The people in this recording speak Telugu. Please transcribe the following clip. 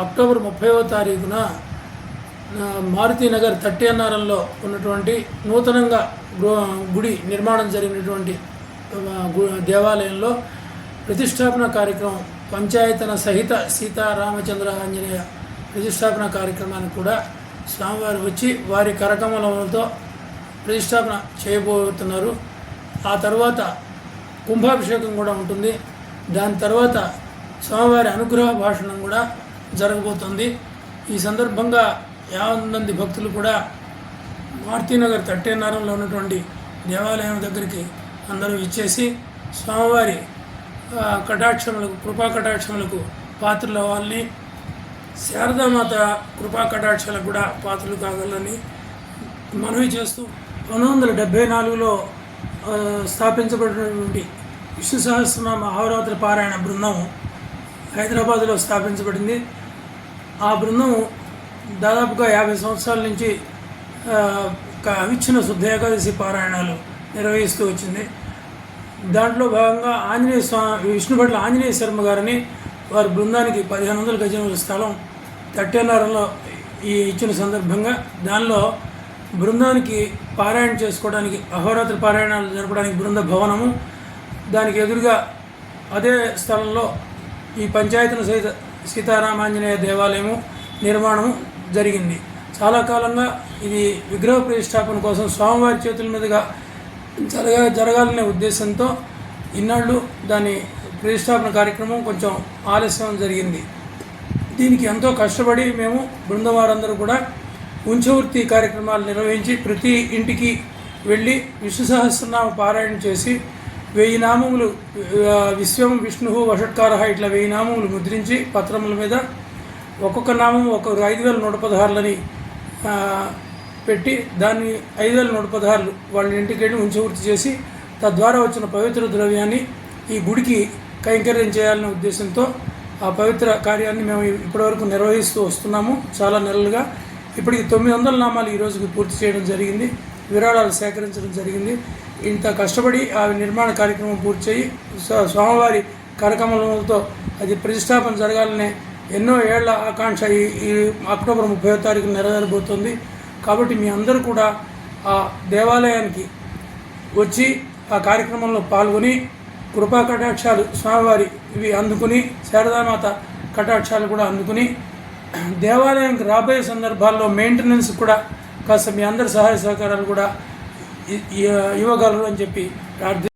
అక్టోబర్ ముప్పైవ తారీఖున మారుతినగర్ మారుతీనగర్ తట్టియన్నారంలో ఉన్నటువంటి నూతనంగా గృ- గుడి నిర్మాణం జరిగినటువంటి గు- దేవాలయంలో ప్రతిష్టాపన కార్యక్రమం పంచాయతన సహిత సీతారామచంద్ర ఆంజనేయ ప్రతిష్టాపన కార్యక్రమానికి కూడా స్వామివారు వచ్చి వారి కరకమలములతో ప్రతిష్టాపన చేయబోతున్నారు. ఆ తర్వాత కుంభాభిషేకం కూడా ఉంటుంది. దాని తర్వాత స్వామివారి అనుగ్రహ భాషణం కూడా జరగబోతోంది. ఈ సందర్భంగా యాభై మంది భక్తులు కూడా భారతీనగర్ తట్టేనారంలో ఉన్నటువంటి దేవాలయం దగ్గరికి అందరూ ఇచ్చేసి స్వామివారి కటాక్షములకు కృపా కటాక్షములకు పాత్రల వాళ్ళని శారదామాత కృపా కటాక్షాలకు కూడా పాత్రలు కాగలని మనవి చేస్తూ పంతొమ్మిది వందల డెబ్భై నాలుగులో స్థాపించబడినటువంటి విష్ణు సహస్రనామ అహోరాత్రి పారాయణ బృందం హైదరాబాద్లో స్థాపించబడింది. ఆ బృందం దాదాపుగా యాభై సంవత్సరాల నుంచి అవిచ్చిన ఒక శుద్ధ ఏకాదశి పారాయణాలు నిర్వహిస్తూ వచ్చింది. దాంట్లో భాగంగా ఆంజనేయ స్వామి విష్ణుభట్ల ఆంజనేయ శర్మ గారిని వారి బృందానికి పదిహేను వందల గజముల స్థలం తట్టేనారంలో ఈ ఇచ్చిన సందర్భంగా దానిలో బృందానికి పారాయణ చేసుకోవడానికి అహోరాత్రి పారాయణాలు జరపడానికి బృంద భవనము దానికి ఎదురుగా అదే స్థలంలో ఈ పంచాయతీని సహిత సీతారామాంజనేయ దేవాలయము నిర్మాణము జరిగింది. చాలా కాలంగా ఇది విగ్రహ ప్రతిష్టాపన కోసం స్వామివారి చేతుల మీదుగా జరగ జరగాలనే ఉద్దేశంతో ఇన్నాళ్ళు దాని ప్రతిష్టాపన కార్యక్రమం కొంచెం ఆలస్యం జరిగింది. దీనికి ఎంతో కష్టపడి మేము బృందం వారందరూ కూడా ఉంచవృత్తి కార్యక్రమాలు నిర్వహించి ప్రతి ఇంటికి వెళ్ళి విష్ణు సహస్రనామ పారాయణ చేసి వెయ్యి నామములు విశ్వం విష్ణు వషట్కార ఇట్లా వెయ్యి నామములు ముద్రించి పత్రముల మీద ఒక్కొక్క నామం ఒక్కొక్క ఐదు వేల నూట పదహారులని పెట్టి దాన్ని ఐదు వేల నూట పదహారులు వాళ్ళ ఇంటికి వెళ్ళి ఉంచవృత్తి చేసి తద్వారా వచ్చిన పవిత్ర ద్రవ్యాన్ని ఈ గుడికి కైంకర్యం చేయాలనే ఉద్దేశంతో ఆ పవిత్ర కార్యాన్ని మేము ఇప్పటివరకు నిర్వహిస్తూ వస్తున్నాము చాలా నెలలుగా. ఇప్పటికి తొమ్మిది వందల నామాలు ఈరోజుకి పూర్తి చేయడం జరిగింది. విరాళాలు సేకరించడం జరిగింది. ఇంత కష్టపడి ఆ నిర్మాణ కార్యక్రమం పూర్తి చేయి. స్వామివారి కరకమలతో అది ప్రతిష్టాపన జరగాలనే ఎన్నో ఏళ్ళ ఆకాంక్ష ఈ ఈ అక్టోబర్ ముప్పై తారీఖు నెరవేరబోతుంది. కాబట్టి మీ అందరూ కూడా ఆ దేవాలయానికి వచ్చి ఆ కార్యక్రమంలో పాల్గొని కృపా కటాక్షాలు స్వామివారి ఇవి అందుకుని శారదామాత కటాక్షాలు కూడా అందుకుని దేవాలయానికి రాబోయే సందర్భాల్లో మెయింటెనెన్స్ కూడా కాస్త మీ అందరి సహాయ సహకారాలు కూడా ఇవ్వగలరు అని చెప్పి ప్రార్థి